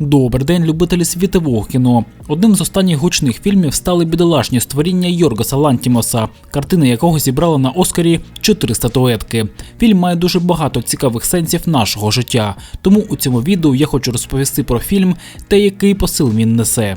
Добрий день, любителі світового кіно. Одним з останніх гучних фільмів стали бідолашні створіння Йоргаса Лантімоса, картина якого зібрала на Оскарі 4 статуетки. Фільм має дуже багато цікавих сенсів нашого життя. Тому у цьому відео я хочу розповісти про фільм та який посил він несе.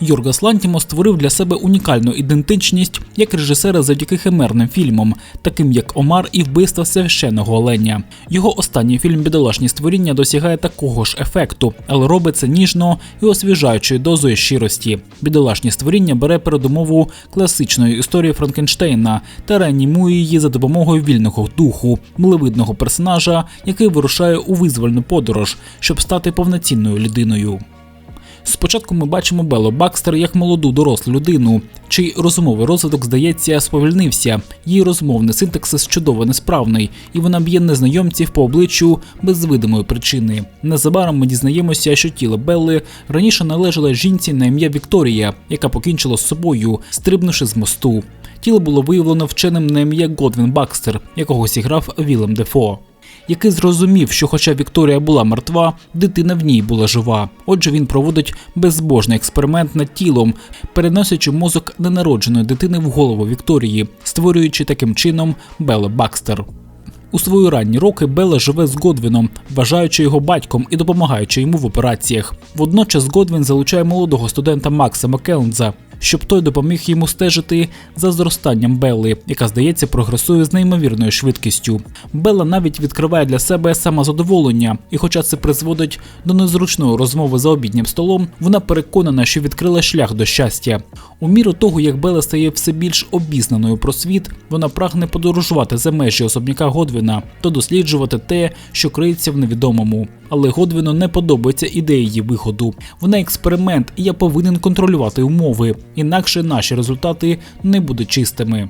Йоргас Лантімос створив для себе унікальну ідентичність як режисера завдяки химерним фільмам, таким як Омар і вбивство священного оленя. Його останній фільм Бідолашні створіння досягає такого ж ефекту, але робить це ніжно і освіжаючою дозою щирості. Бідолашні створіння бере передумову класичної історії Франкенштейна та реанімує її за допомогою вільного духу, миловидного персонажа, який вирушає у визвольну подорож, щоб стати повноцінною людиною. Спочатку ми бачимо Беллу Бакстер як молоду дорослу людину, чий розумовий розвиток, здається, сповільнився. Її розмовний синтаксис чудово несправний, і вона б'є незнайомців по обличчю без видимої причини. Незабаром ми дізнаємося, що тіло Белли раніше належало жінці на ім'я Вікторія, яка покінчила з собою, стрибнувши з мосту. Тіло було виявлено вченим на ім'я Годвін Бакстер, якого зіграв Вілем Дефо який зрозумів, що, хоча Вікторія була мертва, дитина в ній була жива. Отже, він проводить безбожний експеримент над тілом, переносячи мозок ненародженої дитини в голову Вікторії, створюючи таким чином Белла Бакстер. У свої ранні роки Белла живе з Годвіном, вважаючи його батьком і допомагаючи йому в операціях. Водночас Годвін залучає молодого студента Макса Маккелнза, щоб той допоміг йому стежити за зростанням Белли, яка здається прогресує з неймовірною швидкістю. Белла навіть відкриває для себе самозадоволення, і, хоча це призводить до незручної розмови за обіднім столом, вона переконана, що відкрила шлях до щастя. У міру того, як Белла стає все більш обізнаною про світ, вона прагне подорожувати за межі особняка Годвіна та досліджувати те, що криється в невідомому. Але Годвіну не подобається ідея її виходу. Вона експеримент, і я повинен контролювати умови, інакше наші результати не будуть чистими.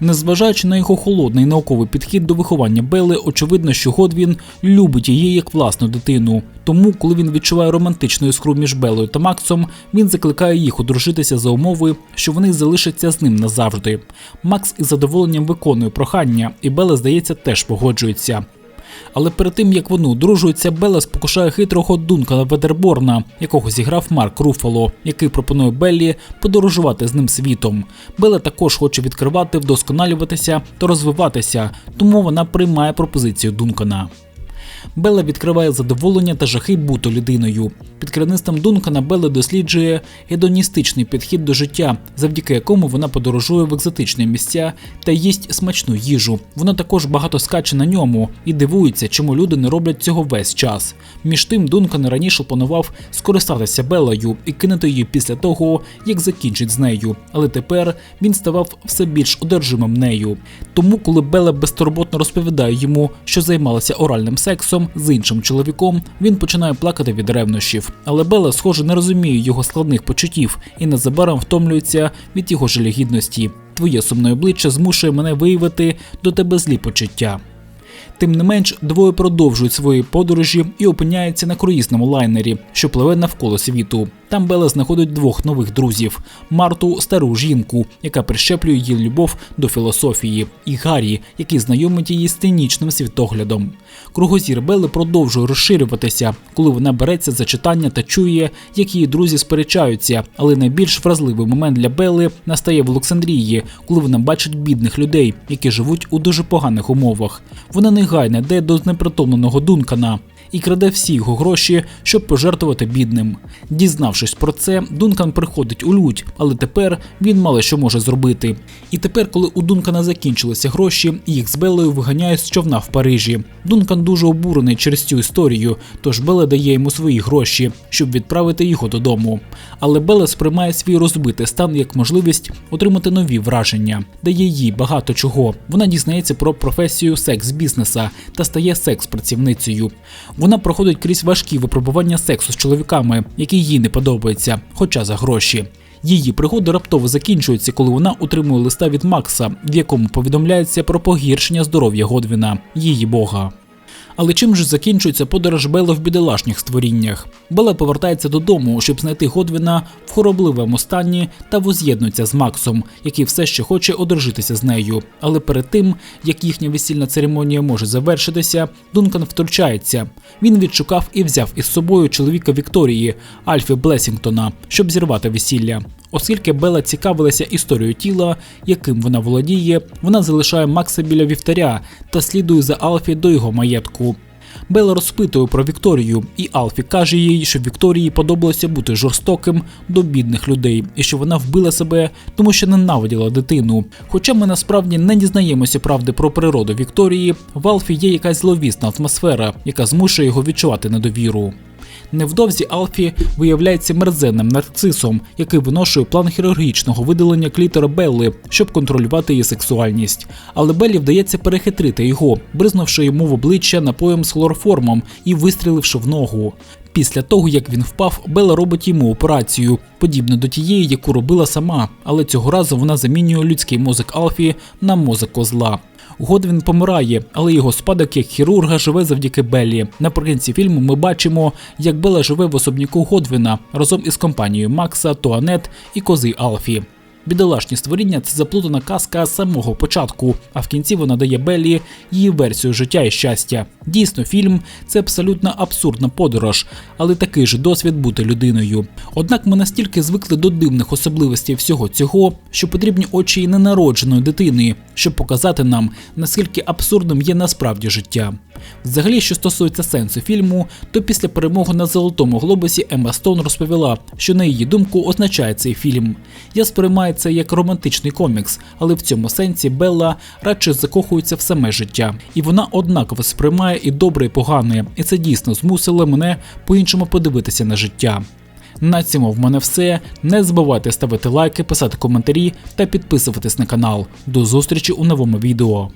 Незважаючи на його холодний науковий підхід до виховання Белли, очевидно, що Годвін любить її як власну дитину. Тому, коли він відчуває романтичну іскру між Белою та Максом, він закликає їх одружитися за умови, що вони залишаться з ним назавжди. Макс із задоволенням виконує прохання, і Бела, здається, теж погоджується. Але перед тим як вони одружуються, Белла спокушає хитрого Дункана Ведерборна, якого зіграв Марк Руфало, який пропонує Беллі подорожувати з ним світом. Белла також хоче відкривати, вдосконалюватися та розвиватися, тому вона приймає пропозицію Дункана. Белла відкриває задоволення та жахи бути людиною. Під керівництвом Дункана Белла досліджує гедоністичний підхід до життя, завдяки якому вона подорожує в екзотичні місця та їсть смачну їжу. Вона також багато скаче на ньому і дивується, чому люди не роблять цього весь час. Між тим, Дункан раніше планував скористатися Беллою і кинути її після того, як закінчить з нею. Але тепер він ставав все більш одержимим нею. Тому, коли Белла безтурботно розповідає йому, що займалася оральним сексом з іншим чоловіком, він починає плакати від ревнощів. Але Белла, схоже, не розуміє його складних почуттів і незабаром втомлюється від його жалюгідності. Твоє сумне обличчя змушує мене виявити до тебе злі почуття. Тим не менш, двоє продовжують свої подорожі і опиняються на круїзному лайнері, що пливе навколо світу. Там Бела знаходить двох нових друзів: Марту, стару жінку, яка прищеплює її любов до філософії, і Гаррі, який знайомить її з цинічним світоглядом. Кругозір Бели продовжує розширюватися, коли вона береться за читання та чує, як її друзі сперечаються. Але найбільш вразливий момент для Бели настає в Олександрії, коли вона бачить бідних людей, які живуть у дуже поганих умовах. Вона негайно йде до знепритомленого Дункана і краде всі його гроші, щоб пожертвувати бідним. Дізнавшись про це, Дункан приходить у лють, але тепер він мало що може зробити. І тепер, коли у Дункана закінчилися гроші, їх з Белою виганяють з човна в Парижі. Дункан дуже обурений через цю історію, тож Бела дає йому свої гроші, щоб відправити його додому. Але Бела сприймає свій розбитий стан як можливість отримати нові враження, дає їй багато чого. Вона дізнається про професію секс-бізнеса та стає секс-працівницею. Вона проходить крізь важкі випробування сексу з чоловіками, які їй не подобаються, хоча за гроші. Її пригоди раптово закінчуються, коли вона отримує листа від Макса, в якому повідомляється про погіршення здоров'я Годвіна, її бога. Але чим же закінчується подорож Бела в бідолашніх створіннях? Бела повертається додому, щоб знайти Годвіна в хоробливому стані та воз'єднується з Максом, який все ще хоче одружитися з нею. Але перед тим, як їхня весільна церемонія може завершитися, Дункан втручається. Він відшукав і взяв із собою чоловіка Вікторії, Альфі Блесінгтона, щоб зірвати весілля. Оскільки Бела цікавилася історією тіла, яким вона володіє, вона залишає Макса біля вівтаря та слідує за Алфі до його маєтку. Бела розпитує про Вікторію, і Алфі каже їй, що Вікторії подобалося бути жорстоким до бідних людей, і що вона вбила себе, тому що ненавиділа дитину. Хоча ми насправді не дізнаємося правди про природу Вікторії, в Алфі є якась зловісна атмосфера, яка змушує його відчувати недовіру. Невдовзі Алфі виявляється мерзенним нарцисом, який виношує план хірургічного видалення клітера Белли, щоб контролювати її сексуальність. Але Беллі вдається перехитрити його, бризнувши йому в обличчя напоєм з хлороформом і вистріливши в ногу. Після того, як він впав, Белла робить йому операцію, подібну до тієї, яку робила сама, але цього разу вона замінює людський мозок Алфі на мозок козла. Годвін помирає, але його спадок як хірурга живе завдяки Беллі. Наприкінці фільму ми бачимо, як Белла живе в особняку Годвіна разом із компанією Макса, Туанет і кози Алфі. Бідолашні створіння це заплутана казка з самого початку, а в кінці вона дає Беллі її версію життя і щастя. Дійсно, фільм це абсолютно абсурдна подорож, але такий же досвід бути людиною. Однак ми настільки звикли до дивних особливостей всього цього, що потрібні очі і ненародженої дитини, щоб показати нам, наскільки абсурдним є насправді життя. Взагалі, що стосується сенсу фільму, то після перемоги на Золотому Глобусі Емма Стоун розповіла, що на її думку означає цей фільм. Я сприймаю це як романтичний комікс, але в цьому сенсі Белла радше закохується в саме життя, і вона однаково сприймає і добре, і погане, і це дійсно змусило мене по-іншому подивитися на життя. На цьому в мене все. Не забувайте ставити лайки, писати коментарі та підписуватись на канал. До зустрічі у новому відео.